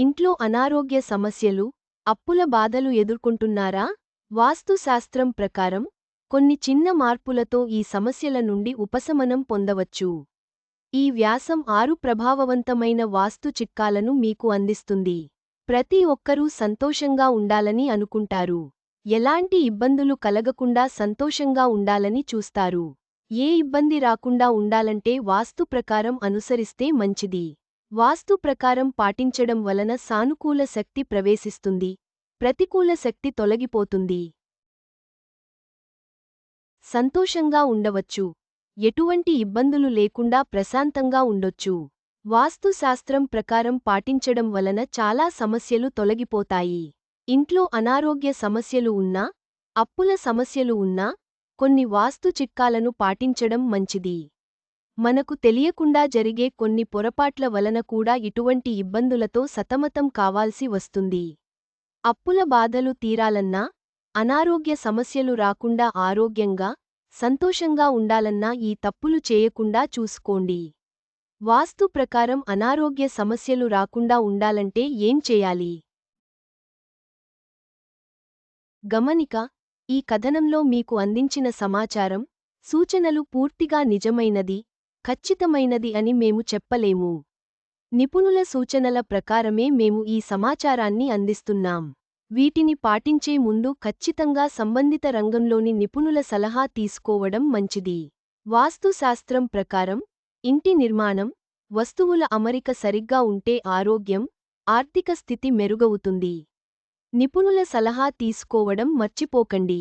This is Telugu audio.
ఇంట్లో అనారోగ్య సమస్యలు అప్పుల బాధలు ఎదుర్కొంటున్నారా? వాస్తుశాస్త్రం ప్రకారం కొన్ని చిన్న మార్పులతో ఈ సమస్యల నుండి ఉపశమనం పొందవచ్చు. ఈ వ్యాసం ఆరు ప్రభావవంతమైన వాస్తు చిట్కాలను మీకు అందిస్తుంది. ప్రతి ఒక్కరూ సంతోషంగా ఉండాలని అనుకుంటారు. ఎలాంటి ఇబ్బందులు కలగకుండా సంతోషంగా ఉండాలని చూస్తారు. ఏ ఇబ్బంది రాకుండా ఉండాలంటే వాస్తు ప్రకారం అనుసరిస్తే మంచిది. వాస్తు ప్రకారం పాటించడం వలన సానుకూల శక్తి ప్రవేశిస్తుంది. ప్రతికూల శక్తి తొలగిపోతుంది. సంతోషంగా ఉండవచ్చు. ఎటువంటి ఇబ్బందులు లేకుండా ప్రశాంతంగా ఉండొచ్చు. వాస్తుశాస్త్రం ప్రకారం పాటించడం వలన చాలా సమస్యలు తొలగిపోతాయి. ఇంట్లో అనారోగ్య సమస్యలు ఉన్నా అప్పుల సమస్యలు ఉన్నా కొన్ని వాస్తు చిట్కాలను పాటించడం మంచిది. మనకు తెలియకుండా జరిగే కొన్ని పొరపాట్ల వలన కూడా ఇటువంటి ఇబ్బందులతో సతమతం కావాల్సి వస్తుంది. అప్పుల బాధలు తీరాలన్నా అనారోగ్య సమస్యలు రాకుండా ఆరోగ్యంగా సంతోషంగా ఉండాలన్నా ఈ తప్పులు చేయకుండా చూసుకోండి. వాస్తు ప్రకారం అనారోగ్య సమస్యలు రాకుండా ఉండాలంటే ఏం చేయాలి? గమనిక ఈ కథనంలో మీకు అందించిన సమాచారం సూచనలు పూర్తిగా నిజమైనది ఖచ్చితమైనది అని మేము చెప్పలేము. నిపుణుల సూచనల ప్రకారమే మేము ఈ సమాచారాన్ని అందిస్తున్నాం. వీటిని పాటించే ముందు ఖచ్చితంగా సంబంధిత రంగంలోని నిపుణుల సలహా తీసుకోవడం మంచిది. వాస్తుశాస్త్రం ప్రకారం ఇంటి నిర్మాణం వస్తువుల అమరిక సరిగ్గా ఉంటే ఆరోగ్యం ఆర్థిక స్థితి మెరుగవుతుంది. నిపుణుల సలహా తీసుకోవడం మర్చిపోకండి.